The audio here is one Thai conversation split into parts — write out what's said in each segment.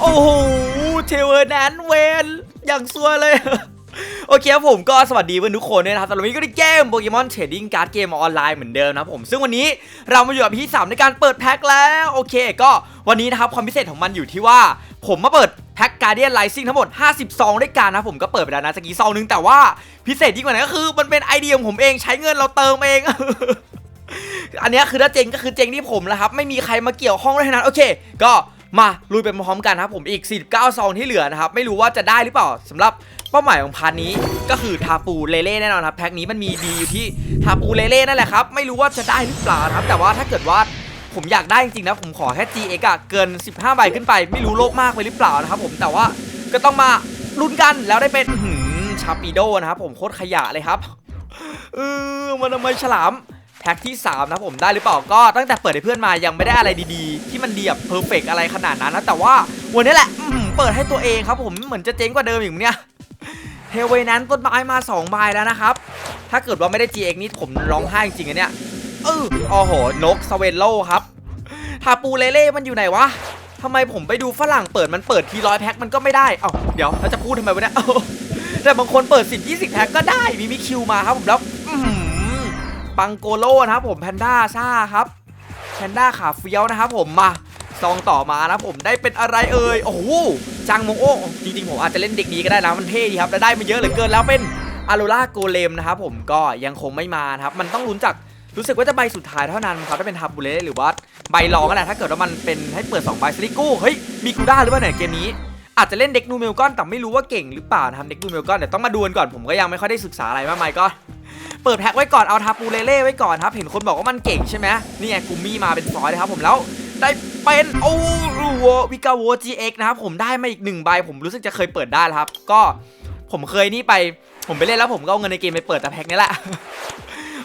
โอ้โหเทเวอร์แนนเวนอย่างซัวเลยโอเคครับผมก็สวัสดีเพื่อนทุกคนด้วยนะครับสำหรับวันนี้ก็ได้เกมโปเกมอนเทรดดิ้งการ์ดเกมออนไลน์เหมือนเดิมนะครับผม ซึ่งวันนี้เรามาอยู่กับพี่สามในการเปิดแพ็คแล้ว โอเค ก็วันนี้นะครับความพิเศษของมันอยู่ที่ว่า ผมมาเปิดแพ็คการเดียนไลซิ่งทั้งหมด 50 ซองด้วยกันนะผมก็เปิดไปแล้วนะสกีซองนึงแต่ว่าพิเศษยิ่งกว่านั้นก็คือมันเป็นไอเดียของผมเองใช้เงินเราเติมเองอันนี้คือถ้าเจงก็คือเจงที่ผมแล้วครับไม่มีใครมาเกี่ยวข้องด้วยนั้นโอเค ก็ มาลุยไปพร้อมๆกันครับผมอีก 49 ซองที่เหลือนะครับไม่รู้ว่าจะได้หรือเปล่าสำหรับเป้าหมายของพาร์ทนี้ก็คือทาปูเลเล่แน่นอนครับแพ็คนี้มันมีดีอยู่ที่ทาปูเลเล่นั่นแหละครับไม่รู้ว่าจะได้หรือเปล่าครับแต่ว่าถ้าเกิดว่าผมอยากได้จริงๆนะผมขอแค่ GX อะเกิน 15 ใบขึ้นไป ไม่รู้โลกมากไปหรือเปล่านะครับผมแต่ว่าก็ต้องมาลุ้นกันแล้วได้เป็นชาปิโดนะครับผมโคตรขยะเลยครับเออมันทำไมฉลาม แพ็คที่3นะผมได้หรือเปล่าก็ตั้งแต่เปิดให้เพื่อนมายังไม่ได้อะไรดีๆ ที่มันดีแบบเพอร์เฟกอะไรขนาดนั้นนะแต่ว่าวันนี้แหละเปิดให้ตัวเองครับผมเหมือนจะเจ๊งกว่าเดิมอย่างเนี้ยเฮเวนั้นต้นไม้มา2ใบแล้วนะครับ ถ้าเกิดว่าไม่ได้ GX นี่ผมร้องไห้จริงๆอะเนี่ยเออโอ้โหนกสเวนโลครับทาปูเลเล่มันอยู่ไหนวะทำไมผมไปดูฝรั่งเปิดมันเปิดทีร้อยแพ็คมันก็ไม่ได้เอ้าเดี๋ยวเราจะพูดทำไมวะเนี่ยแต่บางคนเปิด 10 20 แพ็คก็ได้มีมิคิวมาครับผมแล้วอื้อหือ ปังโกโลนะครับผมแพนด้าซ่าครับแพนด้าขาเฟี้ยวนะครับผมมาซองต่อมานะผมได้เป็นอะไรเอ่ยโอ้โหจังมงโอ้จริงๆผมอาจจะเล่นเด็กนี้ก็ได้นะมันเท่ดีครับแล้วได้มาเยอะเหลือเกินแล้วเป็นอารูล่าโกเลมนะครับผมก็ยังคงไม่มานะครับมันต้องลุ้นจากรู้สึกว่าจะใบสุดท้ายเท่านั้นครับถ้าเป็นทับบูเลหรือว่าใบรองนั่นแหละถ้าเกิดว่ามันเป็นให้เปิด2ใบสลิกูเฮ้ยมีกูด้าหรือเปล่าเนี่ยเกมนี้อาจจะเล่นเด็กนูเมลก้อนแต่ไม่รู้ว่าเก่งหรือเปล่านะครับเด็กนูเมลก้อนเดี๋ยวต้องมาดูกันก่อนผมก็ยังไม่ค่อยได้ศึกษาอะไรมากมายก็ เปิดแพ็คไว้ก่อนเอาทาปูเลเล่ไว้ก่อนครับ เห็นคนบอกว่ามันเก่งใช่ไหมนี่ไงกูมี่มาเป็นฟอยเลยครับผมแล้วได้เป็นโอ้โหวิกาโวจีเอ็กนะครับผมได้มาอีกหนึ่งใบผมรู้สึกจะเคยเปิดได้แล้วครับ ก็ผมเคยนี่ไปผมไปเล่นแล้วผมก็เอาเงินในเกมไปเปิดแต่แพ็คนี้แหละ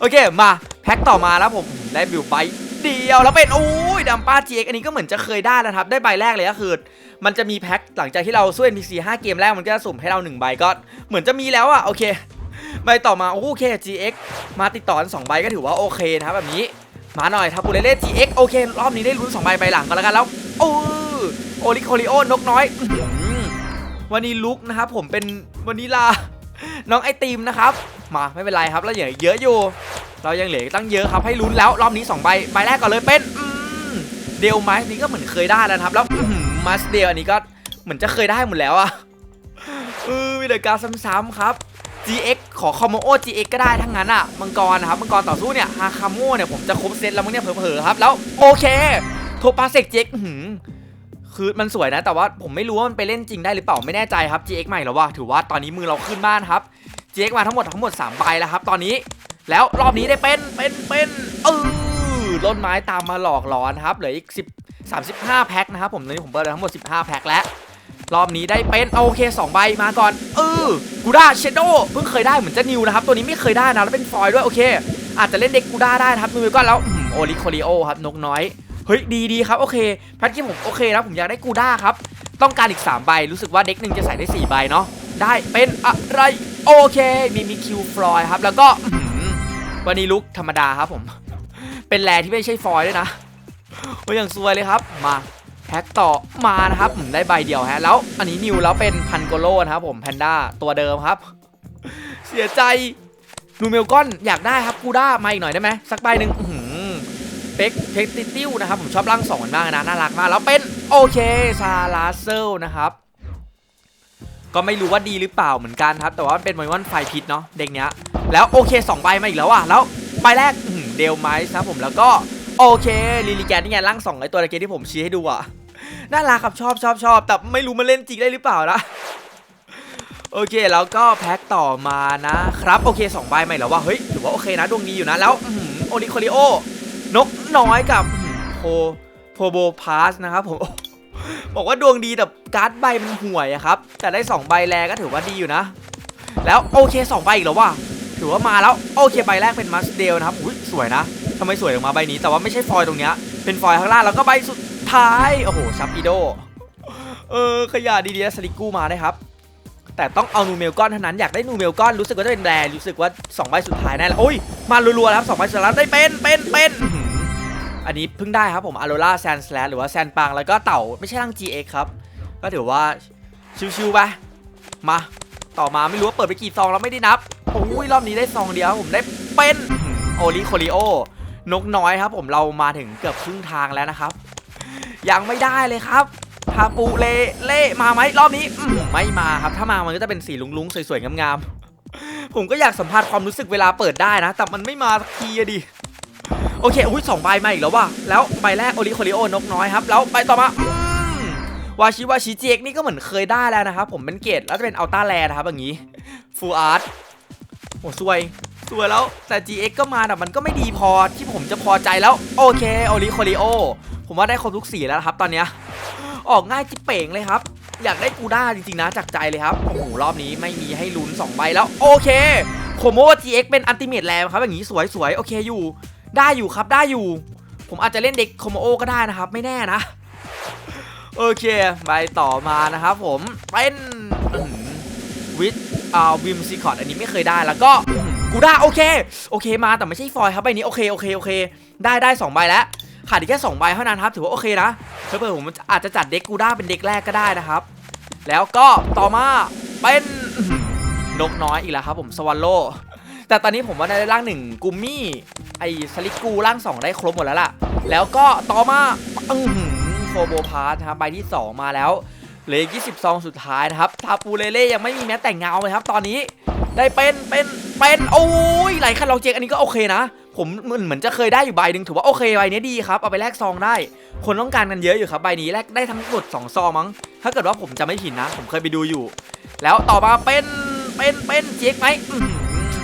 โอเคมาแพ็คต่อมาแล้วผมได้บิวใบเดียวแล้วเป็นโอ้ยดัมป้าจีเอ็กอันนี้ก็เหมือนจะเคยได้แล้วครับ ได้ใบแรกเลยก็คือ มันจะมีแพ็คหลังจากที่เราสู้ NPC 5 เกมแรกมันก็จะสุ่มให้เรา 1 ใบก็เหมือนจะมีแล้วอะโอเค ใบต่อมาโอเค GX มาติดต่อกัน2ใบก็ถือว่าโอเคนะครับแบบนี้มาหน่อยทับปูเลเล่ GX โอเค รอบนี้ได้ลุ้น2ใบใบหลังกันแล้วกันแล้วโอ้โอริโคลิโอนกน้อยวันนี้ลุกนะครับผมเป็นวันนี้ลาน้องไอติมนะครับ มาไม่เป็นไรครับแล้วเหลือเยอะอยู่ เรายังเหลือตั้งเยอะครับให้ลุ้นแล้วรอบนี้2ใบใบแรกก่อนเลยเป็นเดลไมส์นี่ก็เหมือนเคยได้แล้วครับ แล้วมาสเดลอันนี้ก็เหมือนจะเคยได้หมดแล้วอะเออมีแต่การซ้ำๆครับ GX ขอคอมโมโอ GX ก็ได้ทั้งนั้นอะมังกรนะครับมังกรต่อสู้เนี่ยฮาคาโมเนี่ยผมจะครบเซตแล้วมั้งเนี่ยเผลอๆครับแล้วโอเคโทปาเซก GX อื้อหือคือมันสวยนะ แต่ว่าผมไม่รู้ว่ามันไปเล่นจริงได้หรือเปล่าไม่แน่ใจครับ GX ใหม่แล้วว่าถือว่าตอนนี้มือเราขึ้นบ้านครับ GX มาทั้งหมดทั้งหมด3ใบแล้วครับ ตอนนี้แล้วรอบนี้ได้เป็นเป็นเป็นเออล้นไม้ตามมาหลอกหลอนครับเหลืออีก10 35 แพ็คนะครับผมตอนนี้ผมเปิดไปทั้งหมด 15 แพ็คแล้ว รอบนี้ได้เป็นโอเค2ใบมาก่อนเออกูด้าเชโดเพิ่งเคยได้เหมือนจะนิวนะครับตัวนี้ไม่เคยได้นะแล้วเป็นฟอยด้วยโอเค อาจจะเล่นเด็กกูด้าได้นะครับมือก็แล้วโอริโคลิโอครับนกน้อยเฮ้ยดีดีครับโอเคแพทที่ผมโอเคนะผมอยากได้กูด้าครับต้องการอีก 3 ใบ รู้สึกว่าเด็กหนึ่งจะใส่ได้ 4 ใบเนาะได้เป็นอะไรโอเค มีมีคิวฟลอยครับ แล้วก็วันนี้ลุกธรรมดาครับผม เป็นแรที่ไม่ใช่ฟอยด้วยนะโอ้ยอย่างซวยเลยครับมา แพ็คต่อมานะครับได้ใบเดียวฮะแล้วอันนี้นิวแล้วเป็นพันโกโลนะครับผมแพนด้าตัวเดิมครับ เสียใจนูเมลกอนอยากได้ครับกูด้ามาอีกหน่อยได้ไหมสักใบหนึ่งเป็กเพกติติวนะครับผมชอบร่างสองมันมากนะน่ารักมากแล้วเป็นโอเคซาลาเซลนะครับก็ไม่รู้ว่าดีหรือเปล่าเหมือนกันครับ แต่ว่ามันเป็นโปเกมอนไฟพิษเนาะเด็กเนี้ย แล้วโอเค2ใบมาอีกแล้วอะแล้วใบแรกเดลไมส์นะครับผมแล้วก็โอเคลิลิแกนนี่ไงร่างสองไอตัวตะเกียที่ผมชี้ให้ดูอะ น่ารักครับชอบชอบชอบแต่ไม่รู้มันเล่นจริงได้หรือเปล่านะโอเคแล้วก็แพ็คต่อมานะครับ โอเค2ใบใหม่แล้วว่าเฮ้ยถือว่าโอเคนะดวงดีอยู่นะแล้วโอริโคลิโอนกน้อยกับโพโพโบพาสนะครับผมบอกว่าดวงดีแต่การ์ดใบมันห่วยอะครับ แต่ได้ 2 ใบแรก็ถือว่าดีอยู่นะ แล้วโอเค 2 ใบอีกแล้วว่ะถือว่ามาแล้วโอเคใบแรกเป็นมัสเดลนะครับอุ้ยสวยนะทำไมสวยออกมาใบนี้ แต่ว่าไม่ใช่ฟอยตรงเนี้ยเป็นฟอยข้างล่างแล้วก็ใบสุด ท้าย โอ้โหชัปปิโด เออ ขยะดีๆสลิกกู้มาได้ครับ แต่ต้องเอานูเมลก้อนเท่านั้น อยากได้นูเมลก้อนรู้สึกว่าจะเป็นแบร์รู้สึกว่า2ใบสุดท้ายแน่ล้วโอ้ย มารัวๆแล้วครับสองใบสุดท้ายได้เป็นเป็นเป็นอันนี้เพิ่งได้ครับผมอโร r าแซนสแลหรือว่าแซนปังแล้วก็เต่าไม่ใช่ร่าง GX ครับ ก็ถือว่าชิวๆไปมา ต่อมาไม่รู้ว่าเปิดไปกี่ซองแล้วไม่ได้นับโอ้ยรอบนี้ได้ซองเดียวผมได้เป็นโอริโคลิโอนกน้อยครับผมเรามาถึงเกือบครึ่งทางแล้วนะครับ ยังไม่ได้เลยครับทาปูเลเล่มาไหมรอบนี้ไม่มาครับถ้ามามันก็จะเป็นสีลุงๆสวยๆงามๆผมก็อยากสัมผัสความรู้สึกเวลาเปิดได้นะ แต่มันไม่มาสักทีอะดิโอเคอุ้ยสองใบมาอีกแล้วว่ะแล้วใบแรกโอริโคลิโอนกน้อยครับแล้วใบต่อมาวาชิวาชิเจกนี่ก็เหมือนเคยได้แล้วนะครับผมเป็นเกรดแล้วจะเป็นอัลต้าแลนะครับอย่างนี้ฟูอาร์ตโอ้สวยสวยแล้วแต่ GX ก็มาแต่มันก็ไม่ดีพอที่ผมจะพอใจแล้ว โอเคโอริโคลิโอ ผมว่าได้ครบทุกสีแล้วครับตอนเนี้ยออกง่ายจิเป่งเลยครับ อยากได้กูด้าจริงๆนะจากใจเลยครับ โอ้โห รอบนี้ไม่มีให้ลุ้น2ใบแล้ว โอเคโคโม GX เป็นอันติเมตแลครับ อย่างนี้สวยสวยๆ โอเคอยู่ ได้อยู่ครับได้อยู่ ผมอาจจะเล่นเด็กโคโมโอก็ได้นะครับ ไม่แน่นะ โอเค ใบต่อมานะครับผมเป็นวิทอ่าวิมซีคอร์ดอันนี้ไม่เคยได้แล้วก็กูด้โอเค โอเคมาแต่ไม่ใช่ฟอยล์ครับใบนี้โอเคโอเคโอเค ได้ได้สองใบแล้ว ขาดอีกแค่สองใบเท่านั้นครับ ถือว่าโอเคนะเพื่อๆผมอาจจะจัดเด็กกูด้าเป็นเด็กแรกก็ได้นะครับ แล้วก็ต่อมาเป็นนกน้อยอีกแล้วครับ ผมสวัลโลแต่ตอนนี้ผมว่าในร่างหนึ่งกุมมี่ไอสลิกกูร่างสองได้ครบหมดแล้วล่ะ แล้วก็ต่อมาอื้อหือโฟโบพาร์ทครับใบที่ 2 มาแล้วเหลืออีก20ซองสุดท้ายนะครับทาปูเลเล่ยังไม่มีแม้แต่งเงาเลยครับ ตอนนี้ได้เป็นเป็นเป็นโอ้ยไหลคันลองเจกอันนี้ก็โอเคนะ ผมเหมือนเหมือนจะเคยได้อยู่ใบหนึ่งถือว่าโอเคใบนี้ดีครับเอาไปแลกซองได้ คนต้องการกันเยอะอยู่ครับใบนี้แลกได้ทั้งหมด2ซองมั้ง ถ้าเกิดว่าผมจะไม่ผิดนะ ผมเคยไปดูอยู่ แล้วต่อมาเป็นเป็นเป็นเจ๊กไหม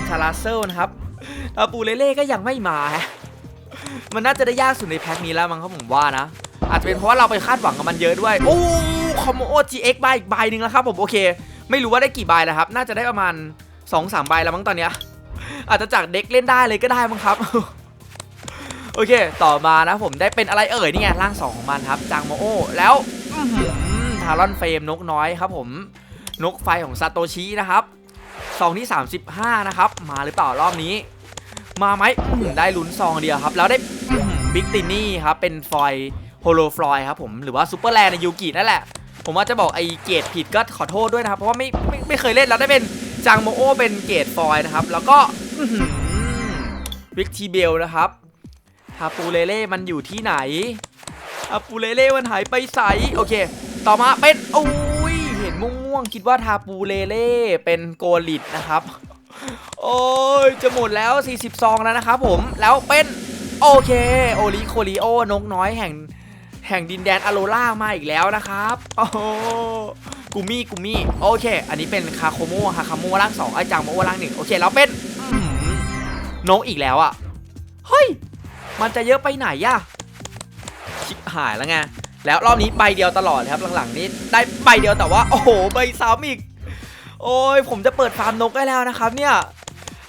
ชาลาเซลนะครับทาปูเลเล่ก็ยังไม่มาฮะมันน่าจะได้ยากสุดในแพ็คนี้แล้วมั้งครับผมว่านะ อาจจะเป็นเพราะว่าเราไปคาดหวังกับมันเยอะด้วย โอ้คอมโอ GX ใบอีกใบหนึ่งแล้วครับผมโอเค ไม่รู้ว่าได้กี่ใบแล้วครับ น่าจะได้ประมาณ2-3ใบแล้วมั้งตอนเนี้ย อาจจะจากเด็กเล่นได้เลยก็ได้มั้งครับ โอเค ต่อมานะผมได้เป็นอะไรเอ่ยนี่ไงร่างสองของมันครับจางโมโอแล้วทารอนเฟรมนกน้อยครับ ผมนกไฟของซาโตชินะครับซองที่ 35 นะครับ มาหรือเปล่ารอบนี้ มาไหมได้ลุ้นซองเดียวครับ แล้วได้บิ๊กตินี่ครับ เป็นฟอยโฮโลฟลอยครับผมหรือว่าซูเปอร์แลนในยูกินั่นแหละ ผมว่าจะบอกไอเกรดผิดก็ขอโทษด้วยนะครับ เพราะว่าไม่ไม่ไม่เคยเล่นแล้วได้เป็น จังโมโอเป็นเกรดฟอยนะครับ แล้วก็วิกทีเบลนะครับทาปูเลเล่มันอยู่ที่ไหนทาปูเลเล่มันหายไปใส โอเค ต่อมาเป็นโอ้ย เห็นม่วงๆ คิดว่าทาปูเลเล่เป็นโกลิดนะครับ โอ้ย จะหมดแล้ว 40ซองแล้วนะครับผม แล้วเป็นโอเค โอริโคริโอนกน้อยแห่งแห่งดินแดนอโรล่ามาอีกแล้วนะครับ โอ้ กูมี่กูมี่โอเค อันนี้เป็นคาโคโมฮาคาโมร่างสองไอจังโมโอร่างหนึ่งโอเคแล้วเป็นนกอีกแล้วอะเฮ้ยมันจะเยอะไปไหนอะชิบหายแล้วไงแล้วรอบนี้ใบเดียวตลอดครับหลังๆนี้ได้ใบเดียวแต่ว่า โอ้โหใบซ้ำอีก โอ้ยผมจะเปิดฟาร์มนกได้แล้วนะครับ เนี่ย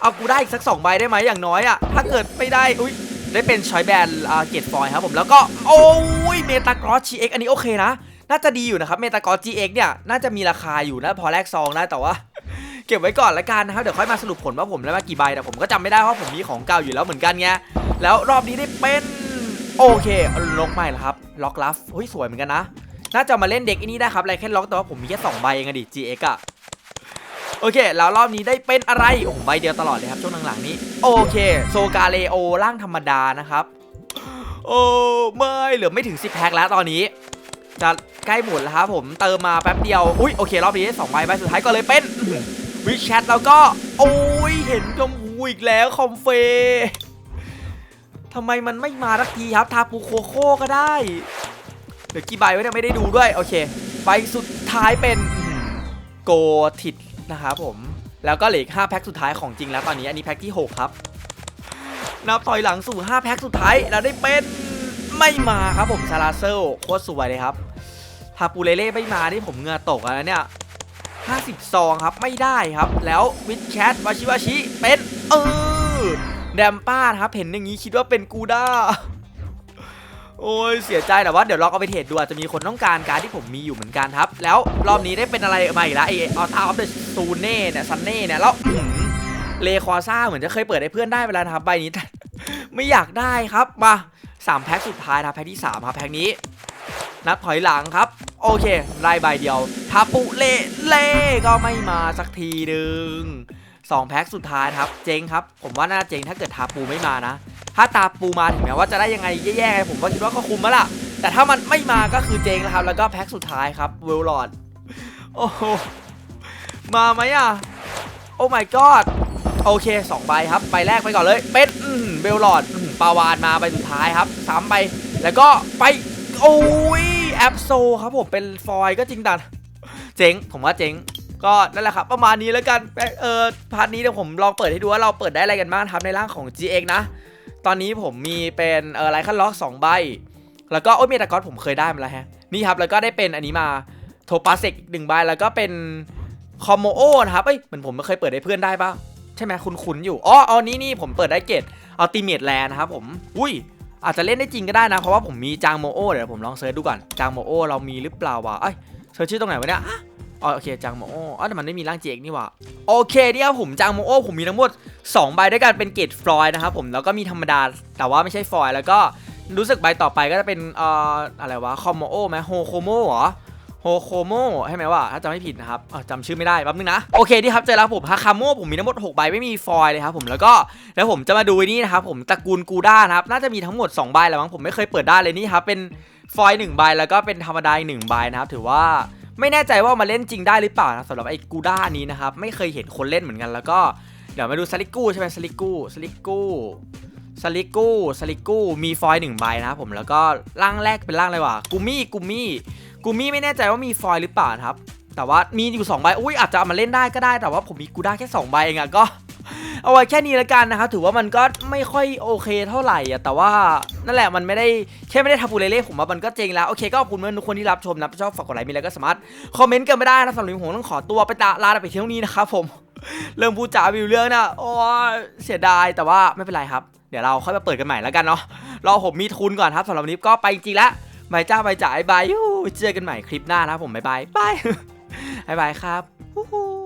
เอากูได้อีกสักสองใบได้ไหมอย่างน้อยอะถ้าเกิดไม่ได้อุ้ยได้เป็นชอยแบนเกตฟอยครับผมแล้วก็โอ้ยเมตากรอส GX อันนี้โอเคนะ น่าจะดีอยู่นะครับเมตากรอ GX เนี่ยน่าจะมีราคาอยู่นะพอแลกซองนะแต่ว่าเก็บไว้ก่อนละกันนะครับเดี๋ยวค่อยมาสรุปผลว่าผมได้มากี่ใบแต่ผมก็จำไม่ได้เพราะผมมีของเก่าอยู่แล้วเหมือนกันไงแล้วรอบนี้ได้เป็นโอเคล็อกใหม่แล้วครับล็อกลัฟเฮ้ยสวยเหมือนกันนะน่าจะมาเล่นเด็กอันนี้ได้ครับไรแค่ล็อกแต่ว่าผมมีแค่2ใบเองอะดิ GX อะโอเค แล้วรอบนี้ได้เป็นอะไรโอ้ใบเดียวตลอดเลยครับช่วงหลังๆนี้ โอเค โซกาเลโอร่างธรรมดานะครับ โอ้ไม่เหลือไม่ถึง10แพ็คแล้วตอนนี้ จะ ใกล้หมดแล้วครับผมเติมมาแป๊บเดียว อุ้ยโอเค รอบนี้ได้สองใบใบสุดท้ายก็เลยเป็นวิชแชทแล้วก็โอ้ยเห็นชมพูอีกแล้วคอมเฟทำไมมันไม่มาสักทีครับทาปูโคโค่ก็ได้เหลือกี่ใบวะเนี่ยไม่ได้ดูด้วยโอเคใบสุดท้ายเป็นโกทิดนะครับผมแล้วก็เหลืออีก5แพ็คสุดท้ายของจริงแล้วตอนนี้อันนี้แพ็คที่ 6 ครับนับถอยหลังสู่ 5 แพ็คสุดท้ายเราได้เป็นไม่มาครับผมซาลาเซลโคตรสวยเลยครับ ทาปูเลเล่ไม่มาที่ผมเหงื่อตกแล้วเนี่ย50ซองครับไม่ได้ครับ แล้ววิดแคทวาชิวาชิเป็นเออแดมป้าครับเห็นอย่างนี้คิดว่าเป็นกูด้าโอ้ยเสียใจแต่ว่าเดี๋ยวลองเอาไปเทรดดูอาจจะมีคนต้องการการที่ผมมีอยู่เหมือนกันครับ แล้วรอบนี้ได้เป็นอะไรมาอีกแล้วไอออทาออฟเดอะซูเน่เนี่ยซันเน่เนี่ยแล้วอื้อหือเลคอซ่าเหมือนจะเคยเปิดให้เพื่อนได้เวลานะครับใบนี้ ไม่อยากได้ครับมาสามแพ็คสุดท้ายนะแพ็คที่สามครับแพ็คนี้ นับถอยหลังครับ โอเคได้ใบเดียวทาปุเล่เล่ก็ไม่มาสักทีหนึ่งสองแพ็คสุดท้ายครับ เจ๊งครับ ผมว่าน่าเจ๊งถ้าเกิดทาปูไม่มานะ ถ้าตาปูมาถึงแม้ว่าจะได้ยังไงแย่ๆไงผมก็คิดว่าก็คุ้มแล้วล่ะ แต่ถ้ามันไม่มาก็คือเจ๊งแล้วครับ แล้วก็แพ็คสุดท้ายครับเวลลอดโอ้โหมาไหมอะ โอ้ my god โอเคสองใบครับใบแรกไปก่อนเลย เป็ดเบลลอดอืมปาวานมาใบสุดท้ายครับสามใบแล้วก็ไปโอ้ย แอปโซครับผมเป็นฟอยก็จริงแต่เจ๋งผมว่าเจ๋งก็นั่นแหละครับประมาณนี้แล้วกันเออพาร์ทนี้เดี๋ยวผมลองเปิดให้ดูว่าเราเปิดได้อะไรกันบ้างครับในร่างของ GX นะ ตอนนี้ผมมีเป็นเออไลคันล็อกสองใบ แล้วก็โอ้ยเมตากอสผมเคยได้มาแล้วฮะนี่ครับแล้วก็ได้เป็นอันนี้มาโทปาเซกหนึ่งใบแล้วก็เป็นคอมโมโอนะครับเอ้ยเหมือนผมไม่เคยเปิดให้เพื่อนได้ปะใช่ไหมคุ้นๆอยู่อ๋อเอานี้นี่ผมเปิดได้เกตอัลติเมทแลนนะครับผม อุ้ย อาจจะเล่นได้จริงก็ได้นะ เพราะว่าผมมีจางโมโอเดี๋ยวผมลองเซิร์ชดูก่อนจางโมโอเรามีหรือเปล่าวะเอ้ยเซิร์ชชื่อตรงไหนวะเนี่ยอ๋อโอเคจางโมโออ๋อแต่มันไม่มีร่างเจกนี่หว่าโอเคเนี่ยครับผมจางโมโอผมมีทั้งหมด2ใบด้วยกันเป็นเกตฟลอยนะครับผมแล้วก็มีธรรมดาแต่ว่าไม่ใช่ฟอยแล้วก็รู้สึกใบต่อไปก็จะเป็นเอ่ออะไรวะคอมโมโอไหมโฮโคโมเหรอ โฮโคโมใช่ไหมว่าถ้าจำไม่ผิดนะครับจำชื่อไม่ได้แป๊บนึงนะ โอเคที่ครับเจอแล้วผมฮาคาโมผมมีทั้งหมด6ใบไม่มีฟอยเลยครับผมแล้วก็แล้วผมจะมาดูนี่นะครับผมตระกูลกูด้านะครับน่าจะมีทั้งหมด2ใบแหล้วมั้งผมไม่เคยเปิดได้เลยนี่ครับเป็นฟอยหนึ่งใบแล้วก็เป็นธรรมดาอีกหนึ่งใบนะครับถือว่าไม่แน่ใจว่ามาเล่นจริงได้หรือเปล่านะสำหรับไอ้กูด้านี้นะครับไม่เคยเห็นคนเล่นเหมือนกันแล้วก็เดี๋ยวมาดูสลิกูใช่ไหมสลิกูสลิกูสลิกูสลิกูมีฟอยหนึ่งใบนะครับผมแล้วก็ร่างแรกเป็นร่างอะไรวะกูมี่กูมี่ กูมี่ไม่แน่ใจว่ามีฟอยหรือเปล่าครับ แต่ว่ามีอยู่2ใบอุ้ยอาจจะเอามาเล่นได้ก็ได้แต่ว่าผมมีกูได้แค่2ใบเองอะก็เอาไว้แค่นี้แล้วกันนะครับถือว่ามันก็ไม่ค่อยโอเคเท่าไหร่อะแต่ว่านั่นแหละมันไม่ได้แค่ไม่ได้ทับปูเล่ๆผมว่ามันก็เจงแล้วโอเคก็ขอบคุณเพื่อนทุกคนที่รับชมนะชอบฝากกดไลค์มีอะไรก็สามารถคอมเมนต์กันไม่ได้นะสำหรับผมต้องขอตัวไปตาลาไปเที่ยวนี้นะครับผม เริ่มพูดจาวิวเรื่องนะโอ้เสียดายแต่ว่าไม่เป็นไรครับ เดี๋ยวเราค่อยมาเปิดกันใหม่แล้วกันเนาะรอผมมีทุนก่อนครับสำหรับวันนี้ก็ไปจริงแล้ว บายจ้าบายจ่ายบายยูเจอกันใหม่คลิปหน้านะผมบายบายบายบายครับ